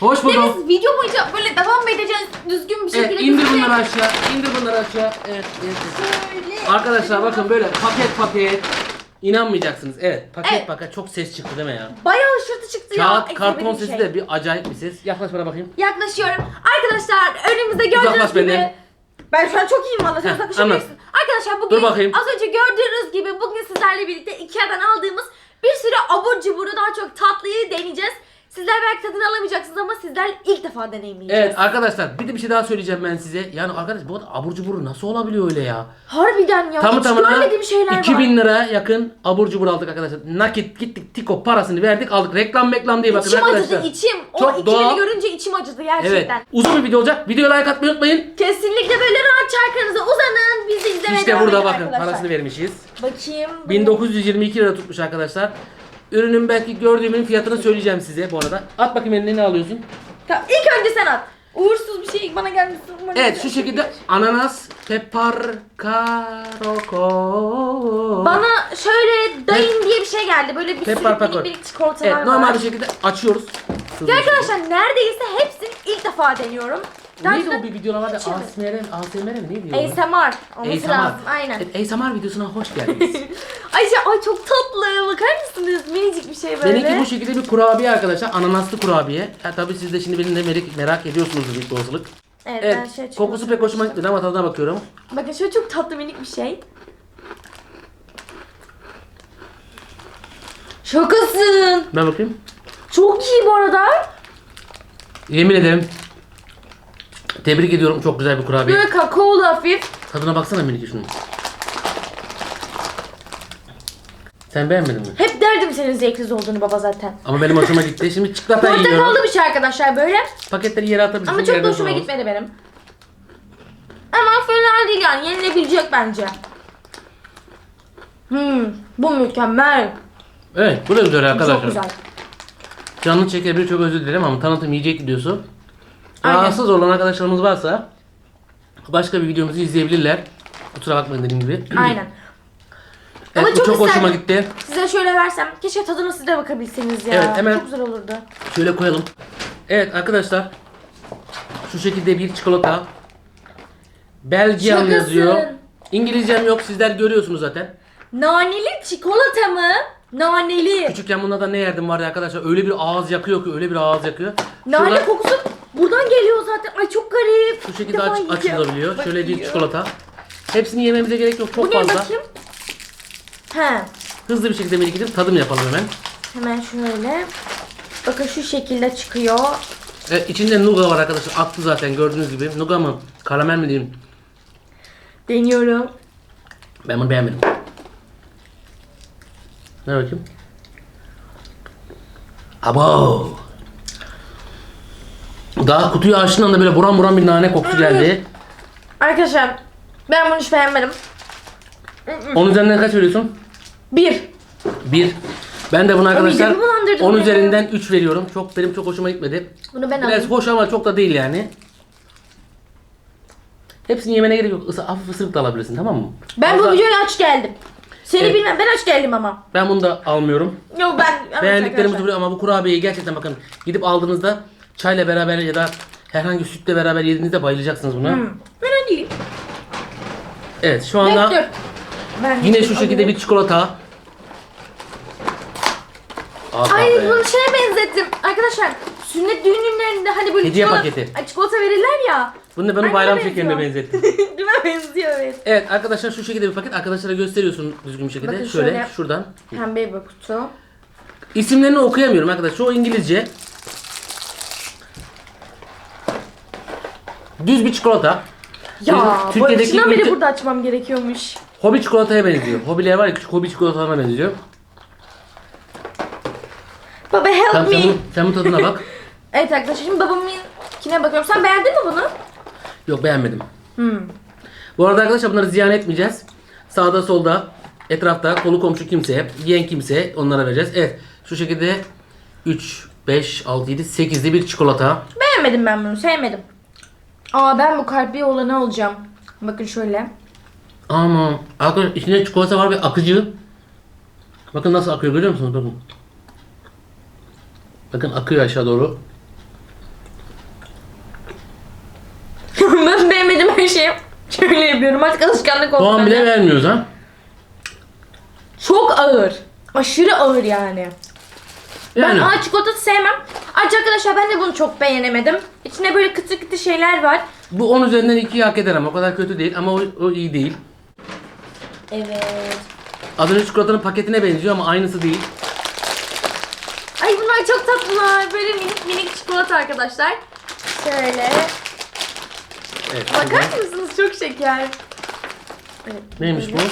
Hoş Ve bulduk. biz video boyunca böyle devam edeceğiz düzgün bir şekilde? Evet indir bize- bunları aşağı. indir bunları aşağı. Evet, evet, evet. Arkadaşlar bakın böyle paket paket. İnanmayacaksınız. Evet paket Evet. paket çok ses çıktı değil mi ya? Bayağı ışırtı çıktı ya. Kağıt Eklemediğim karton sesi şey. de bir acayip bir ses. Yaklaş bana bakayım. Yaklaşıyorum. Arkadaşlar önümüzde gördüğünüz Uzaklaş gibi. benden. Ben şu an çok iyiyim valla. Sen. Arkadaşlar bugün Dur bakayım. az önce gördüğünüz gibi bugün sizlerle birlikte Ikea'dan aldığımız bir sürü abur cuburu daha çok tatlıyı deneyeceğiz. Sizler belki tadını alamayacaksınız ama sizler ilk defa deneyimleyeceğiz. Evet arkadaşlar bir de bir şey daha söyleyeceğim ben size. Yani arkadaş bu kadar abur cubur nasıl olabiliyor öyle ya? Harbiden ya. Tamı hiç tamına görmediğim şeyler 2000 var. lira yakın abur cubur aldık arkadaşlar. Nakit gittik tiko parasını verdik aldık. Reklam meklam diye bakın İçim arkadaşlar. acıdı içim. O Çok 2000'i doğal. görünce içim acıdı Evet. gerçekten. Uzun bir video olacak. Videoya like atmayı unutmayın. Kesinlikle böyle rahatça arkanıza uzanın. Biz de izlemeye İşte devam burada edin bakın arkadaşlar. parasını vermişiz. Bakayım. 1922 lira tutmuş arkadaşlar. Ürünün belki gördüğümün fiyatını söyleyeceğim size bu arada. At bakayım eline ne alıyorsun? Tamam, ilk önce sen at. Uğursuz bir şey bana gelmesin. umarım Evet şu bir şekilde şey. ananas pepper karoko. Bana şöyle dayın diye bir şey geldi. Böyle bir Pepper sürü minik pepper. minik çikolatalar Evet var. normal bir şekilde açıyoruz. Ya arkadaşlar neredeyse hepsini ilk defa deniyorum. Neydi o bir videolar vardı? yemedim. ASMR, ASMR mi neydi o? ASMR olması ASMR. lazım. Aynen. Evet, ASMR videosuna hoş geldiniz. Ay, şey- ay çok tatlı. Bakar mısınız? Minicik bir şey böyle. Benimki bu şekilde bir kurabiye arkadaşlar. Ananaslı kurabiye. Ha, tabii siz de şimdi beni de merak, merak ediyorsunuz büyük olasılık. Evet, ben Evet. şöyle Kokusu pek hoşuma gitmedi ama tadına bakıyorum. Bakın şöyle çok tatlı minik bir şey. Şakasın. Ben bakayım. Çok iyi bu arada. Yemin ederim. Tebrik ediyorum. Çok güzel bir kurabiye. Böyle kakaolu hafif. Tadına baksana minik şunun. Sen beğenmedin mi? Hep derdim senin zevksiz olduğunu baba zaten. Ama benim hoşuma gitti. Şimdi çikolata yiyorum. Portakallı bir şey arkadaşlar böyle. Paketleri yere atabilirsin. Ama çok da hoşuma sonra gitmedi benim. Ama fena değil yani yenilebilecek bence. Hmm, bu mükemmel. Evet bu da güzel arkadaşlar. Çok güzel. Canlı çekebilir çok özür dilerim ama tanıtım yiyecek videosu. Aynen. Rahatsız olan arkadaşlarımız varsa başka bir videomuzu izleyebilirler. Kusura bakmayın dediğim gibi. Aynen. Evet, Ama bu çok çok hoşuma isterdim. gitti. Size şöyle versem. Keşke tadına siz de bakabilseniz ya. Evet, hemen- Çok güzel olurdu. Şöyle koyalım. Evet arkadaşlar. Şu şekilde bir çikolata. Belgian Şakasın. yazıyor. İngilizcem yok sizler görüyorsunuz zaten. Naneli çikolata mı? Naneli. Küçükken bunlardan ne yerdim var ya arkadaşlar öyle bir ağız yakıyor ki öyle bir ağız yakıyor. Nane Şurada kokusu buradan geliyor zaten. Ay çok garip. İlk şekilde aç, yiyeceğim. açılabiliyor. Şöyle bir Bakayım. çikolata. Hepsini yememize gerek yok çok Bu ne fazla. bakayım? He. Hızlı bir şekilde bir gidelim tadım yapalım hemen. Hemen şöyle. Bakın şu şekilde çıkıyor. Evet içinde nuga var arkadaşlar. Aktı zaten gördüğünüz gibi. Nuga mı? Karamel mi diyeyim? Deniyorum. Ben bunu beğenmedim. Ne bakayım? Abo. Daha kutuyu açtığın anda böyle buram buram bir nane kokusu geldi. Arkadaşlar ben bunu hiç beğenmedim. Onun üzerinden kaç veriyorsun? Bir. Bir. Ben de buna arkadaşlar midemi bulandırdın 10 ya. üzerinden 3 veriyorum. Çok benim çok hoşuma gitmedi. Bunu ben Biraz alayım. hoş ama çok da değil yani. Hepsini yemene gerek yok. Isı, hafif ısırık da alabilirsin tamam mı? Ben bu Fazla- videoya aç geldim. Seni Evet. bilmem ben aç geldim ama. Ben bunu da almıyorum. Yok ben evet Beğendiklerimizi arkadaşlar. buraya ama bu kurabiyeyi gerçekten bakın gidip aldığınızda çayla beraber ya da herhangi sütle beraber yediğinizde bayılacaksınız buna. Hmm. Ben değil. Evet şu anda Dur, dur. Ben yine şu şekilde bir çikolata. Aa, Ay kahve. bunu şeye benzettim. Arkadaşlar sünnet düğünlerinde hani böyle Hediye çikolata, paketi. Ay, çikolata verirler ya. Bunu da Aynen bayram benziyor. şekerine benzettim. Değil mi? Benziyor evet. Evet arkadaşlar şu şekilde bir paket arkadaşlara gösteriyorsun düzgün bir şekilde. Bakın şöyle, şöyle. şuradan. Pembe bir kutu. İsimlerini okuyamıyorum arkadaşlar. Çoğu İngilizce. Düz bir çikolata. Ya Bizim bu Türkiye'deki içinden beri ülke- burada açmam gerekiyormuş. Hobi çikolataya benziyor. Hobiler var ya küçük hobi çikolatalarına benziyor. Baba help Tamam me. sen, bu- sen bu tadına bak. Evet arkadaşlar şimdi babamınkine bakıyorum. Sen beğendin mi bunu? Yok beğenmedim. Hmm. Bu arada arkadaşlar bunları ziyan etmeyeceğiz. Sağda solda etrafta kolu komşu kimseye, yiyen kimseye onlara vereceğiz. Evet şu şekilde 3, 5, 6, 7, 8'li bir çikolata. Beğenmedim ben bunu. Sevmedim. Aa ben bu kalpli olanı alacağım. Bakın şöyle. Ama arkadaşlar içinde çikolata var ve akıcı. Bakın nasıl akıyor görüyor musunuz? Bakın. Bakın akıyor aşağı doğru. ben beğenmedim her şeyi. Şöyle yapıyorum artık alışkanlık oldu. Puan bile bende. vermiyoruz ha. Çok ağır. Aşırı ağır yani. Ben Yani. ağır çikolatası sevmem. Ayrıca arkadaşlar ben de bunu çok beğenemedim. İçinde böyle kıtır kıtır şeyler var. Bu 10 üzerinden 2'yi hak eder ama o kadar kötü değil ama o, o iyi değil. Evet. Az önce çikolatanın paketine benziyor ama aynısı değil. Ay bunlar çok tatlılar. Böyle minik minik çikolata arkadaşlar. Şöyle. Evet. Bakar mısınız? Çok şeker. Evet, Neymiş bu? böyle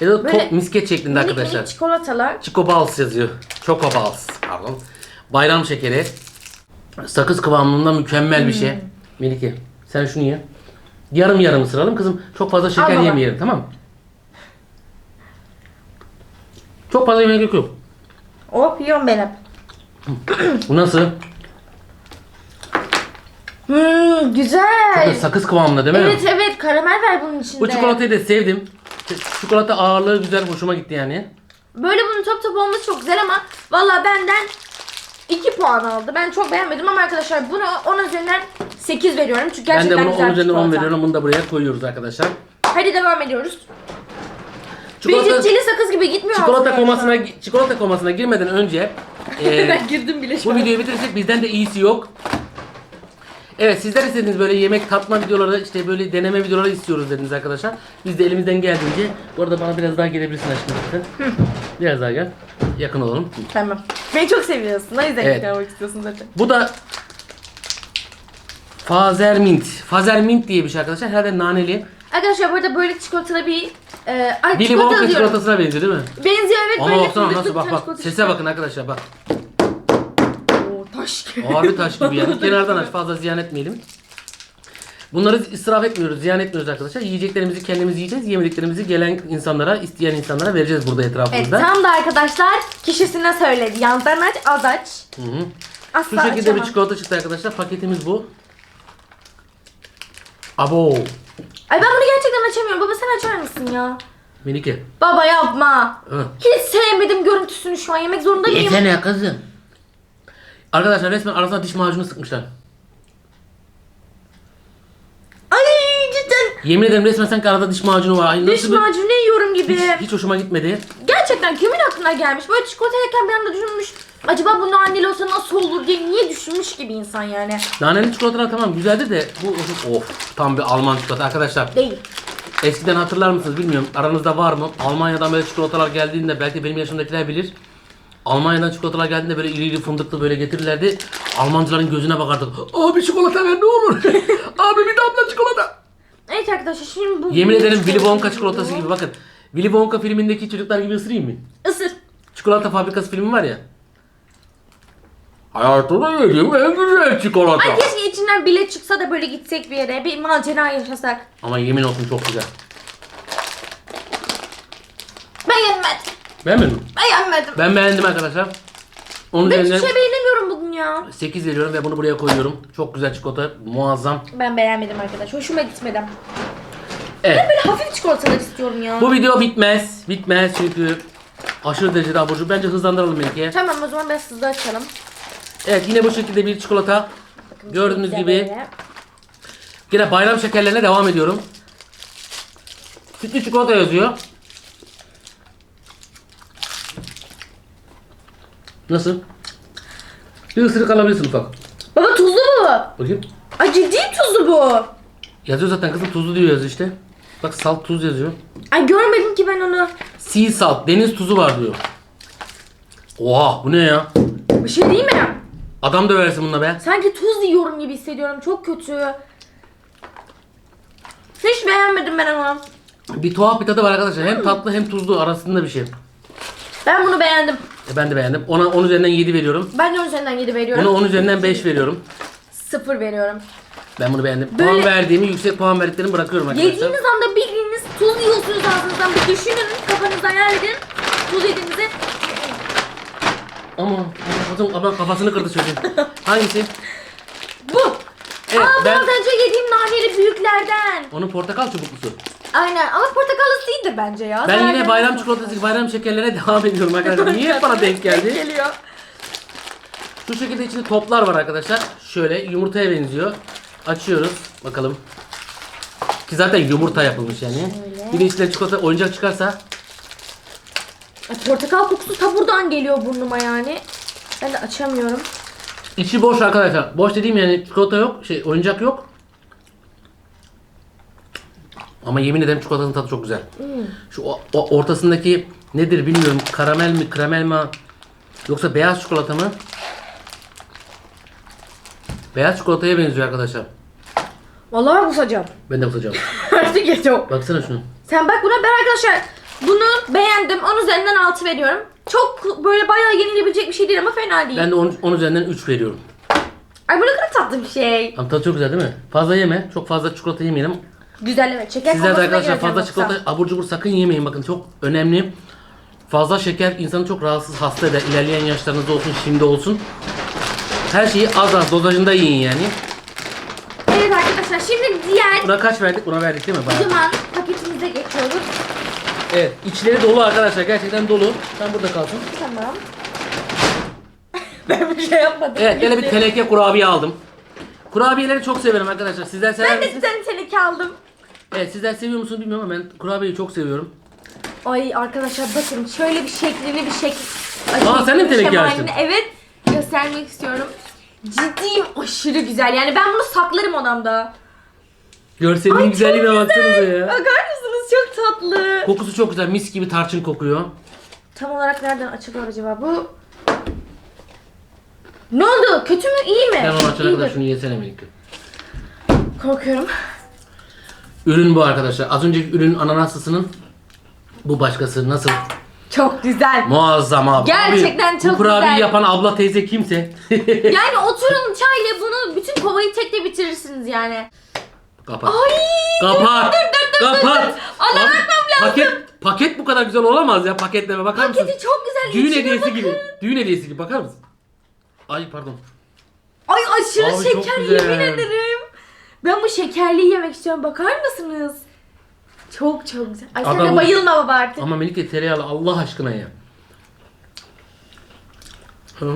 Ya da Böyle misket şeklinde Minik arkadaşlar. minik çikolatalar. Choco Balls yazıyor. Choco Balls. Pardon. Bayram şekeri. Sakız kıvamında mükemmel bir Hmm. şey. Melike sen şunu ye. Yarım yarım ısıralım kızım. Çok fazla şeker baba. yemeyelim tamam mı? Çok fazla yemek gerek yok. Oh yiyorum ben hep. Bu nasıl? Hmm, güzel. Sakız kıvamında değil mi? Evet evet karamel var bunun içinde. Bu çikolatayı da sevdim. Çikolata ağırlığı güzel, hoşuma gitti yani. Böyle bunun top top olması çok güzel ama valla benden 2 puan aldı. Ben çok beğenmedim ama arkadaşlar buna 10 üzerinden 8 veriyorum. Çünkü Ben gerçekten de bunu güzel 10 bir üzerinden 10 çikolata. veriyorum. Bunu da buraya koyuyoruz arkadaşlar. Hadi devam ediyoruz. Çikolata, çili sakız gibi gitmiyor çikolata aslında. komasına çikolata komasına girmeden önce e, ben girdim bile şu bu an. videoyu bitirirsek bizden de iyisi yok. Evet sizler istediğiniz böyle yemek tatma videoları işte böyle deneme videoları istiyoruz dediniz arkadaşlar. Biz de elimizden geldiğince bu arada bana biraz daha gelebilirsin aşkım. Biraz daha gel. Yakın olalım. Tamam. Beni çok seviyorsun. O yüzden Evet. evet. istiyorsun zaten. Bu da Fazermint. Fazermint diye bir şey arkadaşlar. Herhalde naneli. Arkadaşlar burada böyle çikolatalı bir e, ay Willy çikolata Wonka diyorum. çikolatasına benziyor değil mi? Benziyor evet Ama böyle baksana fındıklı nasıl bak bir bak. çikolata Sese işte. bakın arkadaşlar bak. Oo, taş gibi. Harbi taş gibi yani. Kenardan aç fazla ziyan etmeyelim. Bunları israf etmiyoruz, ziyan etmiyoruz arkadaşlar. Yiyeceklerimizi kendimiz yiyeceğiz. Yemediklerimizi gelen insanlara, isteyen insanlara vereceğiz burada Evet etrafımızda. tam da arkadaşlar kişisine söyledi. Yandan aç az aç. Hı hı. Asla Şu şekilde açamam. bir çikolata çıktı arkadaşlar. Paketimiz bu. Abo. Ay ben bunu gerçekten açamıyorum. Baba sen açar mısın ya? Melike. Baba yapma. Hı. Hiç sevmedim görüntüsünü şu an. Yemek zorunda mıyım? Kızım. Arkadaşlar resmen arasına diş macunu sıkmışlar. Ay cidden. Yemin ederim resmen sanki arada diş macunu var. Ay, Diş nasıl bir- macunu yiyorum gibi. Hiç, hiç hoşuma gitmedi. Gerçekten kimin aklına gelmiş? Böyle çikolata yerken bir anda düşünmüş. Acaba bu naneli olsa nasıl olur diye niye düşünmüş gibi insan yani. Naneli çikolatalar tamam güzeldi de bu of tam bir Alman çikolata arkadaşlar. Değil. Eskiden hatırlar mısınız bilmiyorum aranızda var mı? Almanya'dan böyle çikolatalar geldiğinde belki benim yaşımdakiler bilir. Almanya'dan çikolatalar geldiğinde böyle iri iri fındıklı böyle getirirlerdi. Almancıların gözüne bakardık. Abi çikolata ver ne olur. Abi bir damla çikolata. Evet arkadaşlar şimdi bu... Yemin ederim Willy Wonka çikolatası gibi bakın. Willy Wonka filmindeki çocuklar gibi ısırayım mı? Isır. Çikolata fabrikası filmi var ya. Hayatımda yediğim en güzel çikolata. Ay keşke içinden bile çıksa da böyle gitsek bir yere. Bir macera yaşasak. Ama yemin olsun çok güzel. Beğenmedim. Beğenmedin mi? Beğenmedim. Ben beğendim arkadaşlar. Onun Ben hiçbir şey beğenemiyorum ya. 8 veriyorum ve bunu buraya koyuyorum. Çok güzel çikolata, muazzam. Ben beğenmedim arkadaş. Hoşuma gitmedi. Evet. Böyle hafif çikolatalar istiyorum ya. Bu video bitmez. Bitmez çünkü aşırı derecede abur cubur. Bence hızlandıralım belki. Tamam o zaman biraz hızlı açalım. Evet yine bu şekilde bir çikolata. Bakın Gördüğünüz gibi böyle. yine bayram şekerlerine devam ediyorum. Sütlü çikolata yazıyor. Nasıl? Bir ısırık alabilirsin ufak. Baba tuzlu bu. Bakayım. Ay ciddi tuzlu bu. Yazıyor zaten kızım tuzlu diyor yazıyor işte. Bak salt tuz yazıyor. Ay görmedim ki ben onu. Sea salt, deniz tuzu var diyor. Oha bu ne ya? Bir şey değil mi? Adam döversin bununla be. Sanki tuz yiyorum gibi hissediyorum. Çok kötü. Hiç beğenmedim ben onu. Bir tuhaf bir tadı var arkadaşlar. Hem tatlı hem tuzlu arasında bir şey. Ben bunu beğendim. E, ben de beğendim. Ona 10 üzerinden 7 veriyorum. Ben de onun üzerinden 7 veriyorum. Buna 10 üzerinden 5 veriyorum. 0 veriyorum. Ben bunu beğendim. Böyle- Puan verdiğimi, yüksek puan verdiklerimi bırakıyorum arkadaşlar. Yediğiniz anda bildiğiniz tuz yiyorsunuz ağzınızdan. Bir düşünün kafanızda hayal edin. Tuz yediğinizi. Ama ama kafasını kırdı çocuğun. Hangisi? Bu. Evet Aa ben... ben... önce yediğim naneli büyüklerden. Onun portakal çubuklusu. Aynen ama portakallısı iyidir bence ya. Ben yine bayram çikolatası, bayram şekerlerine devam ediyorum arkadaşlar. Niye hep bana denk geldi? Geliyor. Şu şekilde içinde toplar var arkadaşlar. Şöyle yumurtaya benziyor. Açıyoruz. Bakalım. Ki zaten yumurta yapılmış yani. Şöyle. Bir de içine çikolata oyuncak çıkarsa Ay, portakal kokusu ta buradan geliyor burnuma yani. Ben de açamıyorum. İçi boş arkadaşlar. Boş dediğim yani çikolata yok, şey oyuncak yok. Ama yemin ederim çikolatanın tadı çok güzel. Şu o, o ortasındaki nedir bilmiyorum. Karamel mi, kremel mi? Yoksa beyaz çikolata mı? Beyaz çikolataya benziyor arkadaşlar. Vallahi kusacağım. Ben de kusacağım. Artık yeter. Baksana şunu. Sen bak buna ben arkadaşlar bunu beğendim. 10 üzerinden 6 veriyorum. Çok böyle bayağı yenilebilecek bir şey değil ama fena değil. Ben de 10 üzerinden 3 veriyorum. Ay bu ne kadar tatlı bir şey. Ama tadı çok güzel değil mi? Fazla yeme. Çok fazla çikolata yemeyelim. Güzel evet. Şeker Sizler de arkadaşlar fazla çikolata abur cubur sakın yemeyin. Bakın çok önemli. Fazla şeker insanı çok rahatsız hasta eder. İlerleyen yaşlarınızda olsun şimdi olsun. Her şeyi az az dozajında yiyin yani. Evet arkadaşlar şimdi diğer Buna kaç verdik? Buna verdik değil mi? Bayağı. kocaman paketimize geçiyoruz. Evet. içleri dolu arkadaşlar. Gerçekten dolu. Sen burada kalsın. Tamam. ben bir şey yapmadım. Evet. Böyle bir teneke kurabiye aldım. Kurabiyeleri çok severim arkadaşlar. Sizler sever Ben de misiniz? teneke aldım. Evet. Sizler seviyor musunuz bilmiyorum ama ben kurabiyeyi çok seviyorum. Ay arkadaşlar bakın şöyle bir şeklini bir şekil. Aa, sen de mi teneke açtın? Evet göstermek istiyorum. Ciddiyim aşırı güzel. Yani ben bunu saklarım odamda. Görselin güzelliğine baksanıza ya. Bakar? Çok tatlı. Kokusu çok güzel. Mis gibi tarçın kokuyor. Tam olarak nereden açılıyor acaba bu? Ne oldu? Kötü mü? İyi mi? Ben onu açana kadar şunu yesene Melike. Korkuyorum. Ürün bu arkadaşlar. Az önceki ürün ananaslısının bu başkası nasıl? Çok güzel. Muazzam abi. Gerçekten Abi, çok Bu kurabiyeyi güzel. yapan abla teyze kimse. Yani oturun çayla bunu bütün kovayı tek de bitirirsiniz yani. Kapat. Ay! Kapat. dur, dur, Kapat. Ana, Abi, lazım. Paket, paket bu kadar güzel olamaz ya paketleme bakar mısın? Paketi çok güzel. Düğün İçine hediyesi bakın. gibi. Düğün hediyesi gibi bakar mısın? Ay pardon. Ay aşırı Abi çok şeker güzel. yemin ederim. Ben bu şekerliyi yemek istiyorum. Bakar mısınız? Çok çok güzel. Ay sen Adam- de bayılma baba artık. Ama Melike tereyağlı Allah aşkına ya. Hı.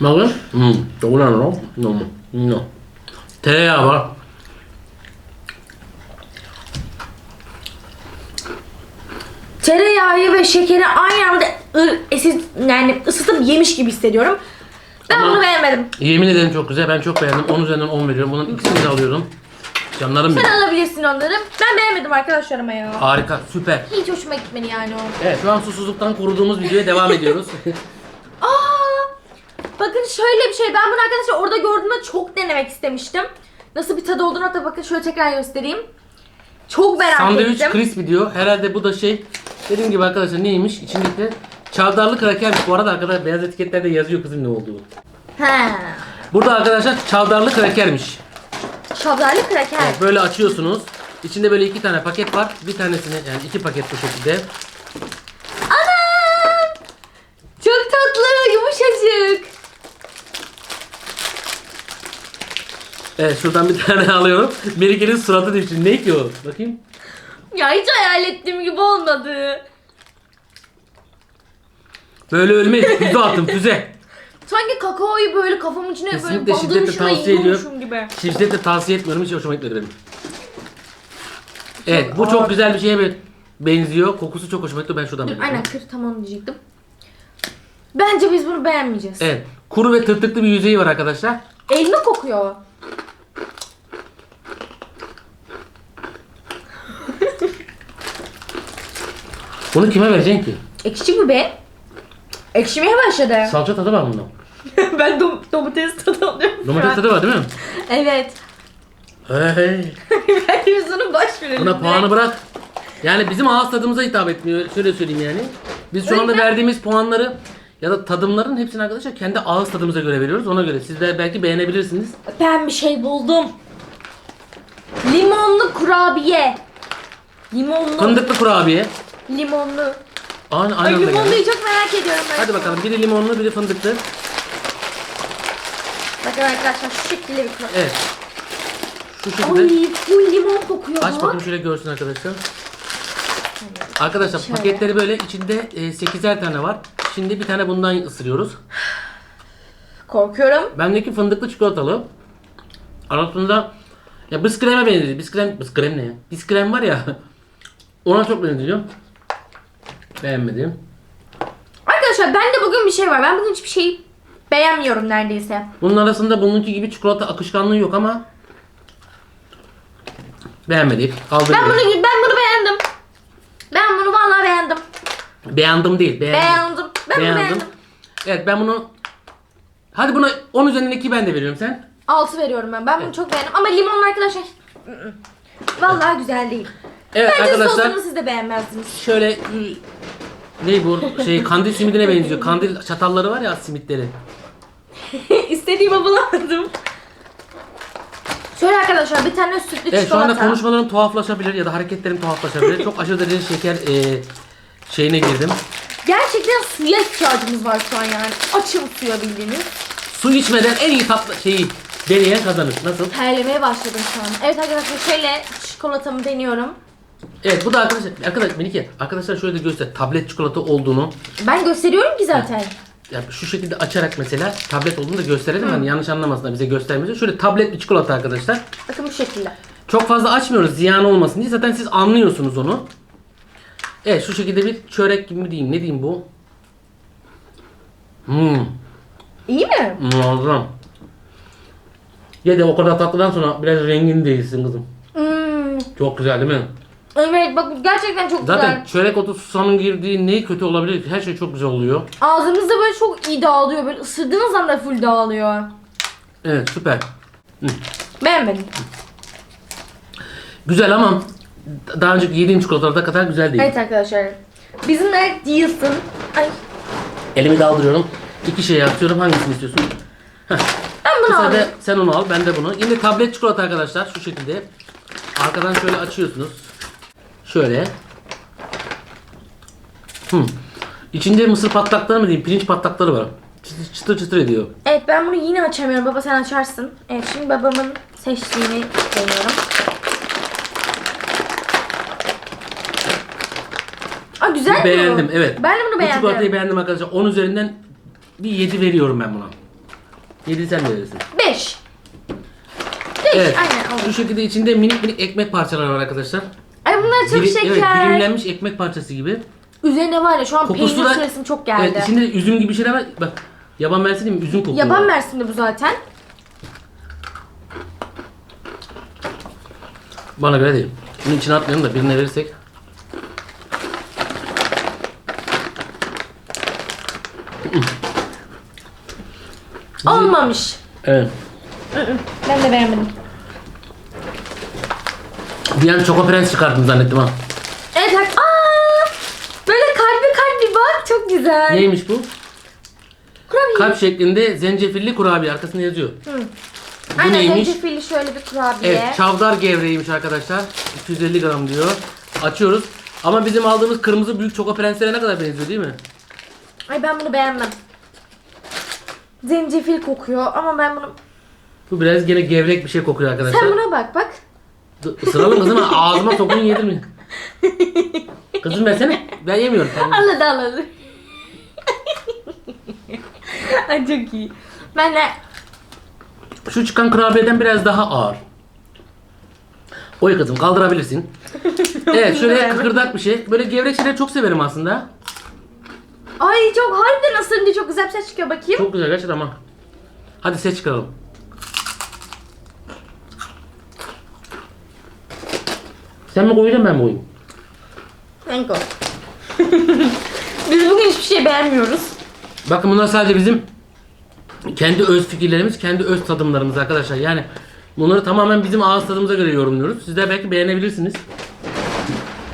Ne oluyor? Hmm. Çok güzel no. No. No. Tereyağı var. Tereyağı ve şekeri aynı anda esis, yani ısıtıp yemiş gibi hissediyorum. Ben Ama- bunu beğenmedim. Yemin ederim çok güzel. Ben çok beğendim. 10 üzerinden 10 veriyorum. Bunun ikisini de alıyorum. Canlarım Sen benim. alabilirsin onları. Ben beğenmedim arkadaşlar ama ya. Harika. Süper. Hiç hoşuma gitmedi yani o. Evet şu an susuzluktan kuruduğumuz videoya devam ediyoruz. Aa! Bakın şöyle bir şey. Ben bunu arkadaşlar orada gördüğümde çok denemek istemiştim. Nasıl bir tadı olduğunu hatta bakın şöyle tekrar göstereyim. Çok merak Sandviç ettim. crispy diyor. Herhalde bu da şey dediğim gibi arkadaşlar neymiş? İçindeki çavdarlı krakermiş. Bu arada arkadaşlar beyaz etiketlerde yazıyor kızım ne olduğu. He. Burada arkadaşlar çavdarlı krakermiş. Şablarlı kraker. Evet, böyle açıyorsunuz. İçinde böyle iki tane paket var. Bir tanesini yani iki paket bu şekilde. Anam! Çok tatlı, yumuşacık. Evet şuradan bir tane alıyorum. Melike'nin suratı düştü. Ne ki o? Bakayım. Ya hiç hayal ettiğim gibi olmadı. Böyle ölmeyiz. Füze attım füze. Sanki kakaoyu böyle kafamın içine böyle Kesinlikle şiddetle ve tavsiye ediyorum. gibi. Şiddetle tavsiye etmiyorum. Hiç hoşuma gitmedi benim. Evet bu çok ağır. güzel bir şeye be- benziyor. Kokusu çok hoşuma gitti. Ben şuradan Dur, bakıyorum. aynen kır tamam diyecektim. Bence biz bunu beğenmeyeceğiz. Evet. Kuru ve tırtıklı bir yüzeyi var arkadaşlar. Elma kokuyor. Bunu kime vereceksin ki? Ekşi bu be. Ekşimeye başladı. Salça tadı var bunda. ben dom- domates tadı alıyorum. Domates tadı var değil mi? Evet. Hey, biz bunu boş verelim. Buna puanı bırak. Yani bizim ağız tadımıza hitap etmiyor. Şöyle söyleyeyim yani. Biz şu Öyle anda mi? verdiğimiz puanları ya da tadımların hepsini arkadaşlar kendi ağız tadımıza göre veriyoruz. Ona göre siz de belki beğenebilirsiniz. Ben bir şey buldum. Limonlu kurabiye. Limonlu. Fındıklı kurabiye. Limonlu. Aynı, Ay anda geldi. limonluyu çok merak ediyorum ben. Hadi bakalım. Biri limonlu, biri fındıklı. Bakın arkadaşlar şu şekilde bir kurabiye. Evet. Şu şekilde. Ay full limon kokuyor Aç bak. bakayım şöyle görsün arkadaşlar. Arkadaşlar Şöyle. paketleri böyle içinde e, 8'er tane var. Şimdi bir tane bundan ısırıyoruz. Korkuyorum. Bendeki fındıklı çikolatalı. Arasında ya biskreme benziyor. Biskrem, biskrem ne ya? Biskrem var ya. Ona çok benziyor. Beğenmedim. Arkadaşlar bende bugün bir şey var. Ben bugün hiçbir şey beğenmiyorum neredeyse. Bunun arasında bununki gibi çikolata akışkanlığı yok ama beğenmedik. Aldım. Ben bunu ben bunu beğendim. Ben bunu vallahi beğendim. Beğendim değil. Beğendim. Beğendim. Ben bunu Beğendim. Evet ben bunu Hadi buna 10 üzerinden 2 ben de veriyorum sen. 6 veriyorum ben. Ben bunu çok beğendim. Ama limonlu arkadaşlar vallahi güzel değil. Evet Bence arkadaşlar sosunu siz de beğenmezdiniz. şöyle ne bu şey kandil simidine benziyor. Kandil çatalları var ya simitleri. İstediğimi bulamadım. Şöyle arkadaşlar bir tane sütlü Evet şu çikolata. anda konuşmalarım tuhaflaşabilir ya da hareketlerim tuhaflaşabilir. Çok aşırı derecede şeker e, şeyine girdim. Gerçekten suya ihtiyacımız var şu an yani. Açım suya bildiğiniz. Su içmeden en iyi tatlı şeyi deneyen kazanır. Nasıl? Terlemeye başladım şu an. Evet arkadaşlar şöyle çikolatamı deniyorum. Evet bu da arkadaşlar arkadaş Melike arkadaşlar şöyle de göster tablet çikolata olduğunu Ben gösteriyorum ki zaten. ya şu şekilde açarak mesela tablet olduğunu da gösterelim hani yanlış anlamasınlar bize göstermeyeceğiz. Şöyle tablet bir çikolata arkadaşlar. Bakın bu şekilde. Çok fazla açmıyoruz ziyan olmasın diye zaten siz anlıyorsunuz onu. Evet şu şekilde bir çörek gibi mi diyeyim ne diyeyim bu? Hmm, İyi mi? muazzam. Ye de o kadar tatlıdan sonra biraz rengini değilsin kızım. Hmm. Çok güzel değil mi? Evet bak gerçekten çok Zaten güzel. çörek otu susamın girdiği ne kötü olabilir ki? Her şey çok güzel oluyor. Ağzınızda böyle çok iyi dağılıyor. Böyle ısırdığınız anda full dağılıyor. Evet süper. Beğenmedim. Güzel ama daha önceki yediğim çikolatalarda kadar güzel değil. Evet arkadaşlar. Bizimle değilsin. Ay Elimi daldırıyorum. İki şey atıyorum. Hangisini istiyorsun? ben Bu bunu alayım. sen onu al, ben de bunu. Yine tablet çikolata arkadaşlar şu şekilde. Arkadan şöyle açıyorsunuz. Şöyle. Hmm. İçinde mısır patlakları mı diyeyim, pirinç patlakları var. Çıtır çıtır, çıtır ediyor. Evet ben bunu yine açamıyorum. Baba sen açarsın. Evet şimdi babamın seçtiğini deniyorum. Aa güzel mi Beğendim, evet. Ben de bunu Bu çikolatayı beğendim. beğendim arkadaşlar. 10 üzerinden bir 7 veriyorum ben buna. 7 sen verirsin. 5. 5 Evet. aynen Şu olur. şekilde içinde minik minik ekmek parçaları var arkadaşlar. Bunlar çok Dili- şeker. Evet, dilimlenmiş ekmek parçası gibi. Üzerine var ya şu an Kokusu peynir da süresim çok geldi. Evet, içinde üzüm gibi şeyler var. Bak, yaban mersini mi? Üzüm kokuyor. Yaban mersini bu zaten. Bana göre değil. Bunun içine atmayalım da birine verirsek. Olmamış. Evet. Ben de beğenmedim. Bir an Choco Prens çıkardım zannettim ha. Evet bak. Aa! Böyle kalbi kalbi bak çok güzel. Neymiş bu? Kurabiye. Kalp şeklinde zencefilli kurabiye arkasında yazıyor. Hı. Bu Aynen neymiş? zencefilli şöyle bir kurabiye. Evet, çavdar gevreğiymiş arkadaşlar. 250 gram diyor. Açıyoruz. Ama bizim aldığımız kırmızı büyük Choco Prens'lere ne kadar benziyor değil mi? Ay ben bunu beğenmem. Zencefil kokuyor ama ben bunu... Bu biraz gene gevrek bir şey kokuyor arkadaşlar. Sen buna bak bak. Isıralım kızım ağzıma sokun yedirmeyin. Kızım versene. Ben yemiyorum. Tamam. Anladı anladı. Ay çok iyi. Ben de... Şu çıkan kurabiyeden biraz daha ağır. Oy kızım kaldırabilirsin. evet şöyle kıkırdak bir şey. Böyle gevrek şeyleri çok severim aslında. Ay çok harbiden ısırınca çok güzel bir ses çıkıyor bakayım. Çok güzel gerçekten ama. Hadi ses çıkaralım. Sen mi koyacaksın ben mi koyayım? Thank God. Biz bugün hiçbir şey beğenmiyoruz. Bakın bunlar sadece bizim kendi öz fikirlerimiz, kendi öz tadımlarımız arkadaşlar. Yani bunları tamamen bizim ağız tadımıza göre yorumluyoruz. Siz de belki beğenebilirsiniz.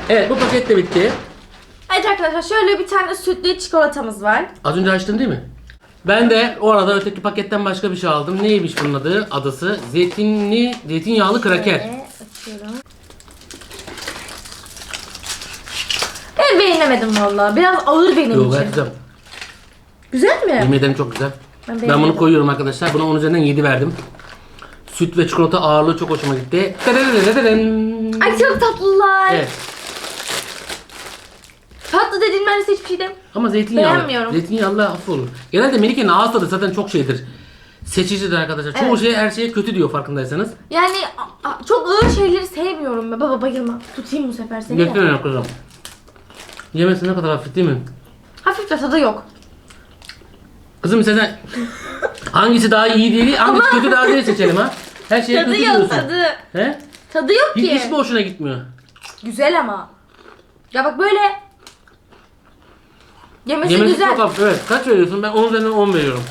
Evet bu paket de bitti. Evet arkadaşlar şöyle bir tane sütlü çikolatamız var. Az önce açtın değil mi? Ben de orada öteki paketten başka bir şey aldım. Neymiş bunun adı? Adısı zeytinli, zeytinyağlı kraker. Şöyle açıyorum. Ben beğenemedim valla. Biraz ağır benim Yok için. gayet güzel. Mi? Yemin ederim çok güzel. Ben Ben, beğenmedim. bunu koyuyorum arkadaşlar. Buna 10 üzerinden 7 verdim. Süt ve çikolata ağırlığı çok hoşuma gitti. Tadadadadadadın. Ay çok tatlılar. Evet. Tatlı dediğin neredeyse hiçbir şey de. Ama zeytinyağlı. Beğenmiyorum. Zeytinyağlı hafif olur. Genelde Melike'nin ağız tadı zaten çok şeydir. seçicidir arkadaşlar. Çoğu Evet. şey her şeye kötü diyor farkındaysanız. Yani a- a- çok ağır şeyleri sevmiyorum ben. Baba bayılma. Tutayım bu sefer seni. Götürün kızım. Yemesi ne kadar hafif değil mi? Hafif de tadı yok. Kızım sen hangisi daha iyi değil, hangisi Ama- kötü daha değil seçelim ha. Her şeye Tadı kötü yok diyorsun. tadı. He? Tadı yok Hiç, ki. hiç mi hoşuna gitmiyor? Güzel ama. Ya bak böyle. Yemesi, Yemesi güzel. çok hafif. Evet. Kaç veriyorsun? Ben 10 üzerinden 10 veriyorum.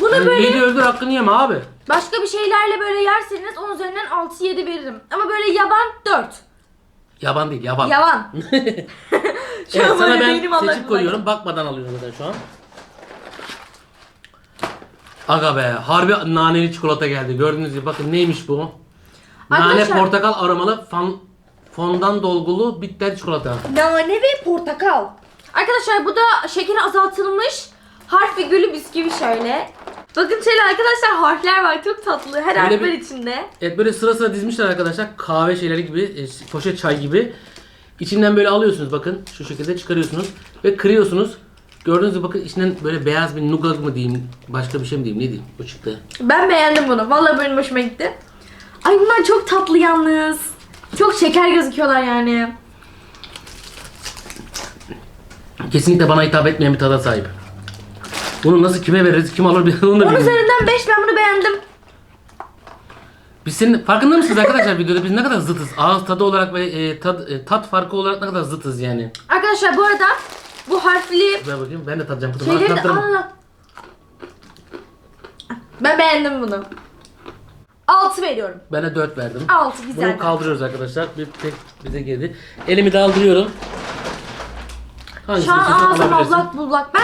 Bunu Yani böyle yedi öldür hakkını yeme abi. başka bir şeylerle böyle yerseniz 10 üzerinden 6-7 veririm. Ama böyle yaban 4. Yaban değil, yaban. Yavan. Şu evet, an sana böyle ben allak seçip koyuyorum. Bakmadan alıyorum zaten şu an. Aga be, harbi naneli çikolata geldi. Gördüğünüz gibi bakın neymiş bu? Nane Arkadaşlar- portakal aromalı fan, fondan dolgulu bitter çikolata. Nane ve portakal. Arkadaşlar bu da şekeri azaltılmış harf ve gülü bisküvi şöyle. Bakın şöyle arkadaşlar harfler var çok tatlı. Her harf Böyle var bir- içinde. Evet böyle sıra sıra dizmişler arkadaşlar. Kahve şeyleri gibi, e, poşet çay gibi. İçinden böyle alıyorsunuz bakın. Şu şekilde çıkarıyorsunuz ve kırıyorsunuz. Gördüğünüz gibi bakın içinden böyle beyaz bir nougat mı diyeyim, başka bir şey mi diyeyim, ne diyeyim? Bu çıktı. Ben beğendim bunu. Vallahi benim hoşuma gitti. Ay bunlar çok tatlı yalnız. Çok şeker gözüküyorlar yani. Kesinlikle bana hitap etmeyen bir tada sahip. Bunu nasıl kime veririz, kim alır bir onu da 10 bilmiyorum. üzerinden 5 ben bunu beğendim. Biz senin farkında mısınız arkadaşlar videoda biz ne kadar zıtız. Ağız tadı olarak ve e, tad, e, tat farkı olarak ne kadar zıtız yani. Arkadaşlar bu arada bu harfli Ver bakayım ben de tadacağım. Kızım, şeyleri de. Ben beğendim bunu. 6 veriyorum. Ben de 4 verdim. 6 güzel. Bunu kaldırıyoruz arkadaşlar. Bir tek bize geldi. Elimi daldırıyorum. Hangisini Şu an istiyorsan ağzım alabilirsin. allak bullak. Ben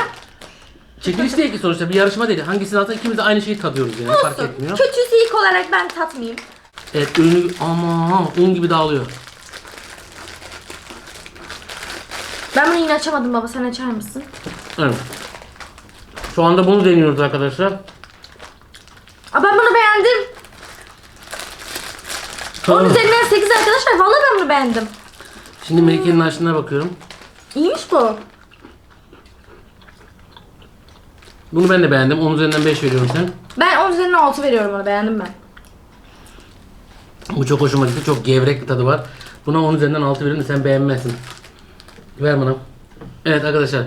Çekiliş değil ki sonuçta bir yarışma değil. Hangisini alsa ikimiz de aynı şeyi tadıyoruz yani fark olsun. etmiyor. Kötüsü ilk olarak ben tatmayayım. Evet ürünü ama un gibi dağılıyor. Ben bunu yine açamadım baba sen açar mısın? Evet. Şu anda bunu deniyoruz arkadaşlar. Aa, ben bunu beğendim. 10 Tamam. üzerinden 8 arkadaşlar. Vallahi ben bunu beğendim. Şimdi Melike'nin açlığına bakıyorum. İyiymiş bu. Bunu ben de beğendim. 10 üzerinden 5 veriyorum sen. Ben 10 üzerinden 6 veriyorum onu beğendim ben. Bu çok hoşuma gitti. Çok gevrek bir tadı var. Buna 10 üzerinden 6 veririm de sen beğenmezsin. Ver bana. Evet arkadaşlar.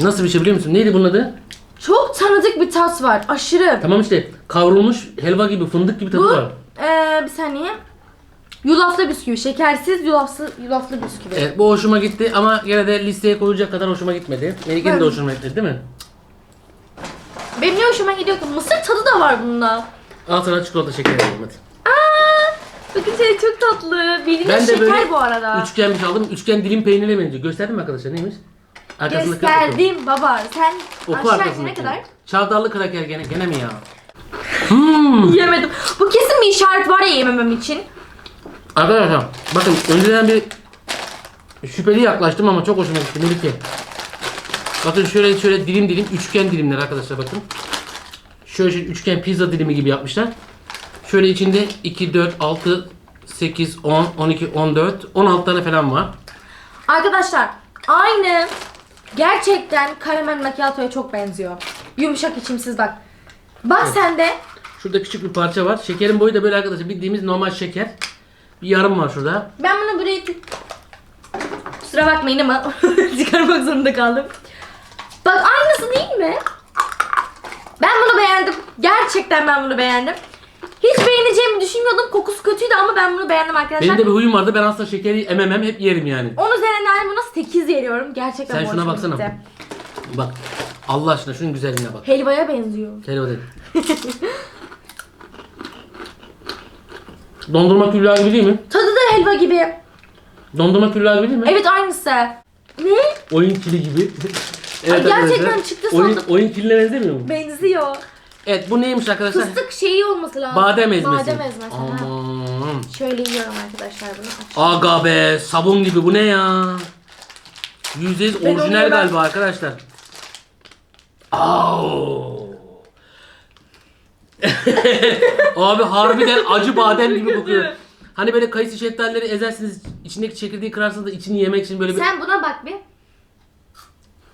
Nasıl bir şey biliyor musun? Neydi bunun adı? Çok tanıdık bir tat var. Aşırı. Tamam işte kavrulmuş helva gibi fındık gibi tadı Bu var. eee bir saniye. Yulaflı bisküvi. Şekersiz yulaflı, yulaflı bisküvi. Evet bu hoşuma gitti ama gene de listeye koyacak kadar hoşuma gitmedi. Melike'nin de Ben- hoşuma gitti değil mi? Benim ne hoşuma gidiyor ki? Mısır tadı da var bunda. Al sana çikolata şekeri alayım hadi. Aa, bakın şey çok tatlı. Bildiğin Ben de şeker böyle bu arada. üçgen bir şey aldım. Üçgen dilim peynirine benziyor. Gösterdim mi arkadaşlar neymiş? Arkasındaki. Gösterdim baba. Sen Oku aşağı arkasındaki. ne kadar? Çavdarlı kraker gene, gene mi ya? Hmm. Yemedim. Bu kesin bir işaret var ya yememem için. Arkadaşlar bakın önceden bir şüpheli yaklaştım ama çok hoşuma gitti Melike. Bakın şöyle şöyle dilim dilim üçgen dilimler arkadaşlar bakın. Şöyle, şöyle üçgen pizza dilimi gibi yapmışlar. Şöyle içinde 2, 4, 6, 8, 10, 12, 14, 16 tane falan var. Arkadaşlar aynı gerçekten karamel macchiato'ya çok benziyor. Yumuşak içimsiz bak. Bak sen de. Şurada küçük bir parça var. Şekerin boyu da böyle arkadaşlar bildiğimiz normal şeker. Bir yarım var şurada. Ben bunu buraya Kusura bakmayın ama çıkarmak zorunda kaldım. Bak aynısı değil mi? Ben bunu beğendim. Gerçekten ben bunu beğendim. Hiç beğeneceğimi düşünmüyordum. Kokusu kötüydü ama ben bunu beğendim arkadaşlar. Benim de bir huyum vardı. Ben aslında şekeri ememem hep yerim yani. 10 üzerinden buna 8 veriyorum. Gerçekten Sen bu şuna hoşuma baksana. gitti. Bak. Allah aşkına şunun güzelliğine bak. Helvaya benziyor. Helva dedi. Dondurma küllü gibi değil mi? Tadı da helva gibi. Dondurma küllü gibi değil mi? Evet aynısı. Ne? Oyun kili gibi. Ay, gerçekten arkadaşlar. çıktı oyun, sandım. oyun kiline benzemiyor mu? Benziyor. Evet bu neymiş arkadaşlar? Fıstık şeyi olması lazım. Badem ezmesi. Badem ezmesi. ha. Aman. Şöyle yiyorum arkadaşlar bunu. Aga be sabun gibi bu ne ya? %100 Ben orijinal onu galiba arkadaşlar. Au. Abi harbiden acı badem gibi kokuyor. Hani böyle kayısı şeftalileri ezersiniz, içindeki çekirdeği kırarsınız da içini yemek için böyle bir... Sen buna bak bir.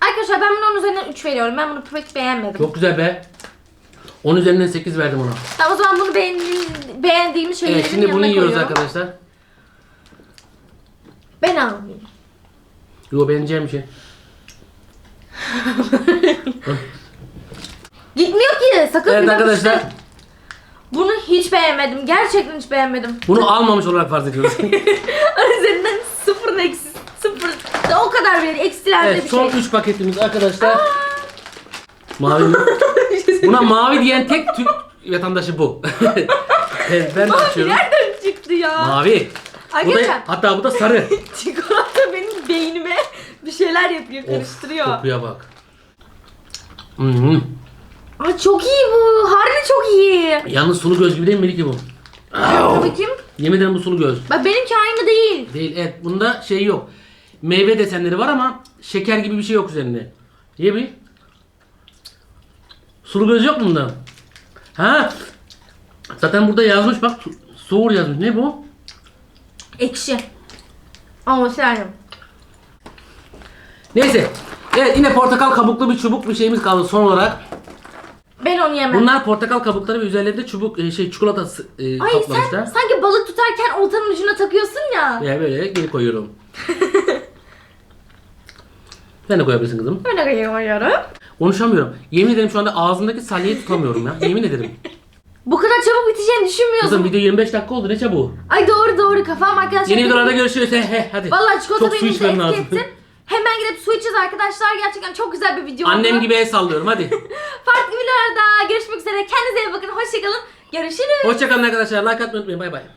Arkadaşlar ben buna onun üzerinden 3 veriyorum. Ben bunu pek beğenmedim. Çok güzel be. 10 üzerinden 8 verdim ona. Tamam o zaman bunu beğendiğim, beğendiğimiz şeylerin Evet şimdi bunu yiyoruz koyuyorum. arkadaşlar. Ben almayayım. Yo beğeneceğim bir şey. Gitmiyor ki. Sakın Evet bir arkadaşlar işte- Bunu hiç beğenmedim. Gerçekten hiç beğenmedim. bunu almamış olarak farz ediyoruz. Üzerinden sıfır eksi sıfır. O kadar bir eksilerde evet bir son şey. 3 paketimiz arkadaşlar. Mavi mi? Buna mavi diyen tek Türk vatandaşı bu. ben de Mavi açıyorum. nereden çıktı ya? Mavi. Bu da, Arkadaşlar hatta bu da sarı. çikolata benim beynime bir şeyler yapıyor, karıştırıyor. Of, kokuya bak. Hmm. Aa, çok iyi bu. Harbi çok iyi. Yalnız sulu göz gibi değil mi Melike bu? Bakayım. Yemin ederim bu sulu göz. Bak benimki aynı değil. Değil evet bunda şey yok. Meyve desenleri var ama şeker gibi bir şey yok üzerinde. Ye bir. Sulu göz yok mu bunda? Ha. Zaten burada yazmış bak soğur yazmış. Ne bu? Ekşi. Ama severim. Neyse. Evet yine portakal kabuklu bir çubuk bir şeyimiz kaldı son olarak. Ben onu yemem. Bunlar portakal kabukları ve üzerlerinde çubuk e, şey çikolatası e, Ay kaplamışlar. sen sanki balık tutarken oltanın ucuna takıyorsun ya. Ya böyle geri koyuyorum. Sen de koyabilirsin kızım. Böyle koyuyorum. Konuşamıyorum. Yemin ederim şu anda ağzımdaki salyeyi tutamıyorum ya. Yemin ederim. Bu kadar çabuk biteceğini düşünmüyorsun. Kızım video 25 dakika oldu ne çabuk. Ay doğru doğru kafam arkadaşlar. Yeni videolarda görüşürüz. He he hadi. Vallahi çikolata Çok su benim içmem etki lazım. etti. Hemen gidip su içeceğiz arkadaşlar. Gerçekten çok güzel bir video Annem oldu. gibi el sallıyorum hadi. Farklı videolarda görüşmek üzere. Kendinize iyi bakın. Hoşçakalın. Görüşürüz. Hoşçakalın arkadaşlar. Like atmayı unutmayın. Bay bay.